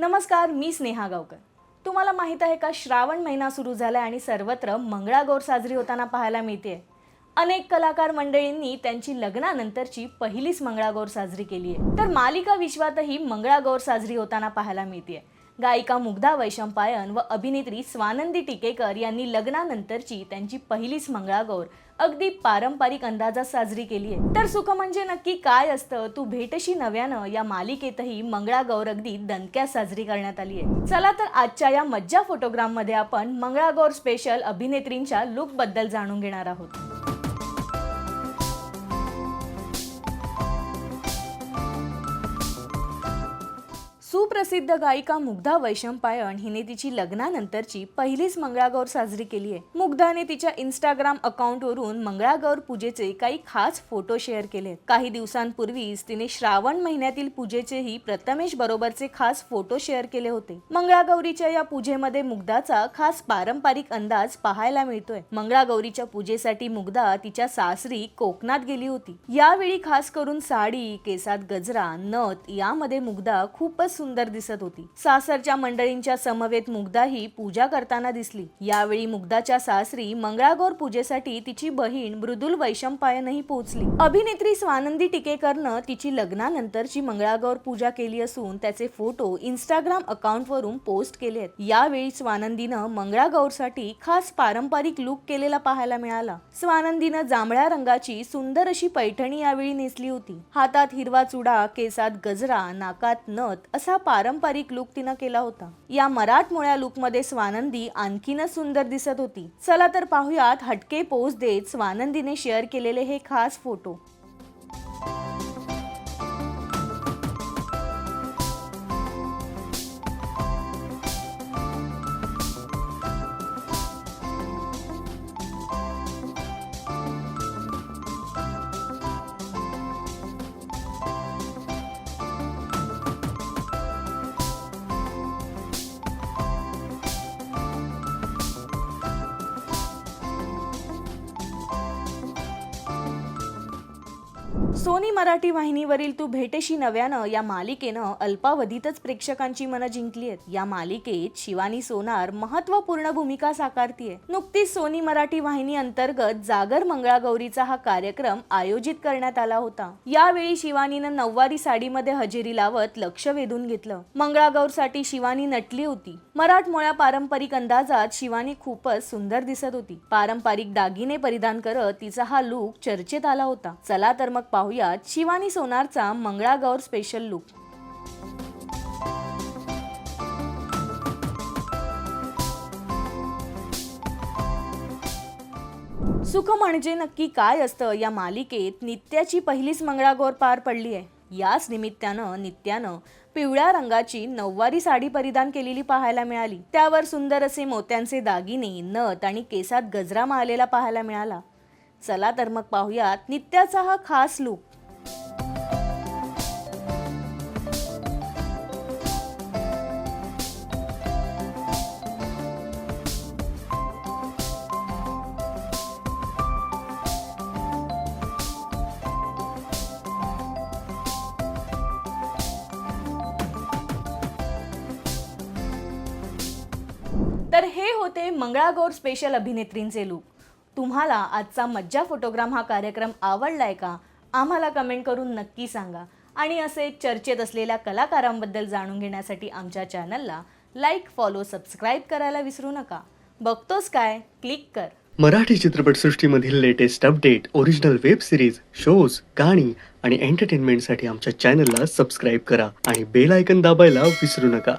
नमस्कार मी स्नेहा गावकर. तुम्हाला माहीत आहे का श्रावण महिना सुरू झालाय आणि सर्वत्र मंगळागौर साजरी होताना पाहायला मिळते अनेक कलाकार मंडळींनी त्यांची लग्नानंतरची पहिलीच मंगळागौर साजरी केली आहे तर मालिका विश्वातही मंगळागौर साजरी होताना पाहायला मिळते गायिका मुग्धा वैशंपायन व अभिनेत्री स्वानंदी टिकेकर यांनी लग्नानंतरची त्यांची पहिलीच मंगळागौर अगदी पारंपरिक अंदाजात साजरी केली आहे तर सुख म्हणजे नक्की काय असतं? तू भेटशी नव्यानं या मालिकेतही मंगळागौर अगदी दणक्यात साजरी करण्यात आली आहे चला तर आजच्या या मज्जा फोटोग्राममध्ये आपण मंगळागौर स्पेशल अभिनेत्रींच्या लुकबद्दल जाणून घेणार आहोत. सुप्रसिद्ध गायिका मुग्धा वैशंपायन हिने तिची लग्नानंतरची पहिलीच मंगळागौर साजरी केली आहे मुग्धाने तिच्या इंस्टाग्राम अकाउंटवरून मंगळागौर पूजेचे काही खास फोटो शेअर केले काही दिवसांपूर्वीच तिने श्रावण महिन्यातील पूजेचेही प्रथमेश बरोबरचे खास फोटो शेअर केले होते. मंगळागौरीच्या या पूजेमध्ये मुग्धाचा खास पारंपरिक अंदाज पाहायला मिळतोय. मंगळागौरीच्या पूजेसाठी मुग्धा तिच्या सासरी कोकणात गेली होती. यावेळी खास करून साडी केसात गजरा नथ यामध्ये मुग्धा खूपच सुंदर दिसत होती. सासरच्या मंडळींच्या समवेत मुग्धा ही पूजा करताना दिसली. यावेळी मुग्धाच्या सासरी मंगळागौर पूजेसाठी तिची बहीण मृदुल वैशंपायनही पोहोचली. अभिनेत्री स्वानंदी टिकेकरनं तिची लग्नानंतरची मंगळागौर पूजा केली असून त्याचे फोटो इंस्टाग्राम अकाउंटवरून पोस्ट केले आहेत. यावेळी स्वानंदीनं मंगळागौरसाठी खास पारंपरिक लुक केलेला पाहायला मिळाला. स्वानंदीनं जांभळ्या रंगाची सुंदर अशी पैठणी यावेळी नेसली होती. हातात हिरवा चुडा केसात गजरा नाकात नथ असा पारंपरिक लुक तिनं केला होता. या मराठमोळ्या लुकमध्ये स्वानंदी आणखीनच सुंदर दिसत होती. चला तर पाहुयात हटके पोच देत स्वानंदीने शेअर केलेले हे खास फोटो. सोनी मराठी वाहिनीवरील तू भेटेशी नव्यानं या मालिकेनं अल्पावधीतच प्रेक्षकांची मनं जिंकली आहेत. या मालिकेत शिवानी सोनार महत्त्वपूर्ण भूमिका साकारतीये. नुकतीच सोनी मराठी वाहिनी अंतर्गत जागर मंगळागौरीचा हा कार्यक्रम आयोजित करण्यात आला होता. यावेळी शिवानीनं नऊवारी साडीमध्ये हजेरी लावत लक्ष वेधून घेतलं. मंगळागौरसाठी शिवानी नटली होती. मराठमोळ्या पारंपरिक अंदाजात शिवानी खूपच सुंदर दिसत होती. पारंपरिक दागिने परिधान करत तिचा हा लूक चर्चेत आला होता. चला तर मग पाहूयात शिवानी सोनारचा मंगळागौर स्पेशल लुक सुख म्हणजे नक्की काय असतं या मालिकेत? नित्याची पहिलीच मंगळागौर पार पडली आहे. याच निमित्तानं नित्यानं पिवळ्या रंगाची नऊवारी साडी परिधान केलेली पाहायला मिळाली. त्यावर सुंदर असे मोत्यांचे दागिने नथ आणि केसात गजरा मारलेला पाहायला मिळाला. चला तर मग पाहुयात नित्याचा हा खास लुक तर हे होते मंगळागौर स्पेशल अभिनेत्रींचे लूक तुम्हाला आजचा मज्जा फोटोग्राम हा कार्यक्रम आवडलाय का? आम्हाला कमेंट करून नक्की सांगा. आणि असे चर्चेत असलेल्या कलाकारांबद्दल जाणून घेण्यासाठी आमच्या चॅनलला लाईक फॉलो सबस्क्राईब करायला विसरू नका. बघतोस काय? क्लिक कर. Marathi चित्रपटसृष्टीमधील latest update original web series shows गाणी आणि एंटरटेनमेंटसाठी आमच्या चॅनलला सबस्क्राईब करा आणि बेल आयकन दाबायला विसरू नका.